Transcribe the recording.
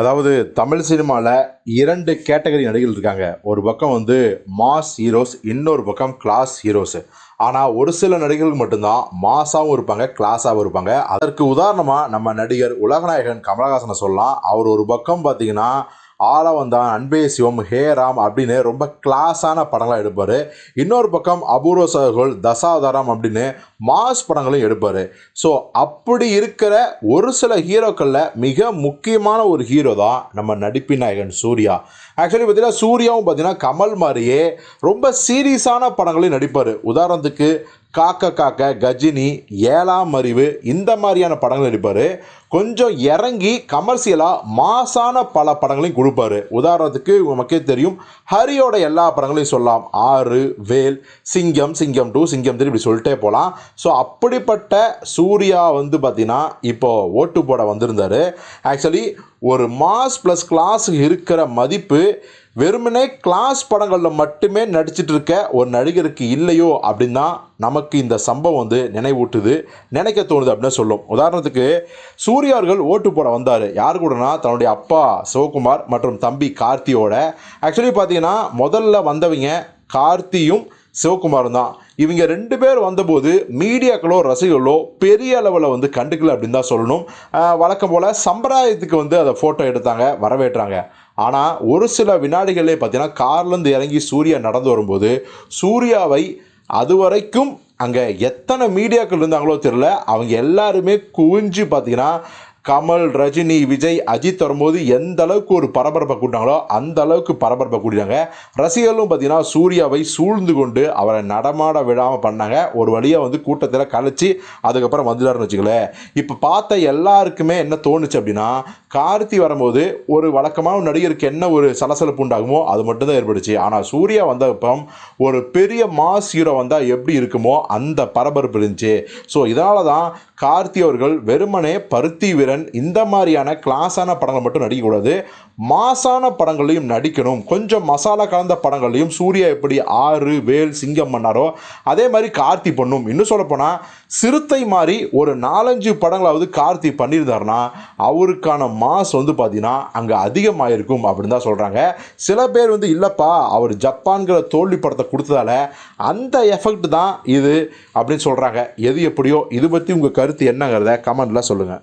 அதாவது தமிழ் சினிமாவில் இரண்டு கேட்டகரி நடிகர்கள் இருக்காங்க. ஒரு பக்கம் வந்து மாஸ் ஹீரோஸ் இன்னொரு பக்கம் கிளாஸ் ஹீரோஸ். ஆனால் ஒரு சில நடிகர்கள் மட்டும்தான் மாஸாகவும் இருப்பாங்க கிளாஸாகவும் இருப்பாங்க. அதற்கு உதாரணமாக நம்ம நடிகர் உலகநாயகன் கமலஹாசனை சொல்லலாம். அவர் ஒரு பக்கம் பார்த்தீங்கன்னா ஆளவந்தான் அன்பே சிவம் ஹே ராம் அப்படின்னு ரொம்ப கிளாஸான படங்களாக எடுப்பார். இன்னொரு பக்கம் அபூர்வ சகோல் தசாவதாரம் அப்படின்னு மாஸ் படங்களையும் எடுப்பார். ஸோ அப்படி இருக்கிற ஒரு சில ஹீரோக்களில் மிக முக்கியமான ஒரு ஹீரோ தான் நம்ம நடிப்பின் நாயகன் சூர்யா. ஆக்சுவலி பார்த்தீங்கன்னா சூர்யாவும் பார்த்தீங்கன்னா கமல் மாதிரியே ரொம்ப சீரியஸான படங்களையும் நடிப்பார். உதாரணத்துக்கு காக்க காக்க கஜினி ஏழாம் அறிவு இந்த மாதிரியான படங்கள் நடிப்பார். கொஞ்சம் இறங்கி கமர்ஷியலாக மாசான பல படங்களையும் கொடுப்பாரு. உதாரணத்துக்கு நமக்கே தெரியும் ஹரியோட எல்லா படங்களையும் சொல்லலாம். ஆறு வேல் சிங்கம் சிங்கம் டூ சிங்கம் த்ரீ இப்படி சொல்லிட்டே போகலாம். ஸோ அப்படிப்பட்ட சூர்யா வந்து பார்த்தீங்கன்னா இப்போது ஓட்டு போட வந்திருந்தாரு. ஆக்சுவலி ஒரு மாஸ் ப்ளஸ் கிளாஸ் இருக்கிற மதிப்பு வெறுமனே கிளாஸ் படங்களில் மட்டுமே நடிச்சிட்டு இருக்க ஒரு நடிகருக்கு இல்லையோ அப்படின்னு தான் நமக்கு இந்த சம்பவம் வந்து நினைவூட்டுது நினைக்க தோணுது அப்படின்னு சொல்லும். உதாரணத்துக்கு சூர்யா அவர்கள் ஓட்டு போட வந்தார். யார் கூடனா தன்னுடைய அப்பா சிவகுமார் மற்றும் தம்பி கார்த்தியோட. ஆக்சுவலி பார்த்தீங்கன்னா முதல்ல வந்தவங்க கார்த்தியும் சிவகுமாரும் தான். இவங்க ரெண்டு பேர் வந்தபோது மீடியாக்களோ ரசிகர்களோ பெரிய அளவில் வந்து கண்டுக்கல அப்படின்னு தான் சொல்லணும். வழக்கம் போல் சம்பிரதாயத்துக்கு வந்து அதை ஃபோட்டோ எடுத்தாங்க வரவேற்றாங்க. ஆனால் ஒரு சில வினாடிகளே பார்த்தீங்கன்னா கார்லேருந்து இறங்கி சூர்யா நடந்து வரும்போது சூர்யாவை அது வரைக்கும் அங்கே எத்தனை மீடியாக்கள் இருந்தாங்களோ தெரில அவங்க எல்லாருமே குவிஞ்சு பார்த்தீங்கன்னா கமல் ரஜினி விஜய் அஜித் வரும்போது எந்த அளவுக்கு ஒரு பரபரப்பை கூட்டினாங்களோ அந்த அளவுக்கு பரபரப்பை கூட்டினாங்க. ரசிகர்களும் பார்த்தீங்கன்னா சூர்யாவை சூழ்ந்து கொண்டு அவரை நடமாட விடாமல் பண்ணாங்க. ஒரு வழியாக வந்து கூட்டத்தில் கழிச்சு அதுக்கப்புறம் வந்துட்டாருன்னு வச்சுக்கலேன் இப்போ பார்த்த எல்லாருக்குமே என்ன தோணுச்சு அப்படின்னா கார்த்தி வரும்போது ஒரு வழக்கமான நடிகருக்கு என்ன ஒரு சலசலப்பு உண்டாகுமோ அது மட்டும்தான் ஏற்படுச்சு ஆனால் சூர்யா வந்தப்பறம் ஒரு பெரிய மாஸ் ஹீரோ வந்தால் எப்படி இருக்குமோ அந்த பரபரப்பு இருந்துச்சு. ஸோ இதனால தான் கார்த்தி அவர்கள் வெறுமனே பருத்தி வீரன் இந்த மாதிரியான கிளாஸான படங்கள் மட்டும் நடிக்கக்கூடாது. மாசான படங்களையும் நடிக்கணும். கொஞ்சம் மசாலா கலந்த படங்களையும் சூர்யா எப்படி ஆறு வேல் சிங்கம் பண்ணாரோ அதே மாதிரி கார்த்தி பண்ணும். இன்னும் சொல்லப்போனால் சிறுத்தை மாதிரி ஒரு நாலஞ்சு படங்களாவது கார்த்தி பண்ணியிருந்தாருன்னா அவருக்கான மாஸ் வந்து பார்த்தீங்கன்னா அங்கே அதிகமாயிருக்கும் அப்படின்னு தான் சொல்கிறாங்க சில பேர் வந்து இல்லைப்பா அவர் ஜப்பான்கிற தோல்வி படத்தை கொடுத்ததால அந்த எஃபெக்ட் தான் இது அப்படின்னு சொல்கிறாங்க எது எப்படியோ இது பற்றி உங்கள் கருத்து என்னங்கிறத கமெண்ட்டில் சொல்லுங்கள்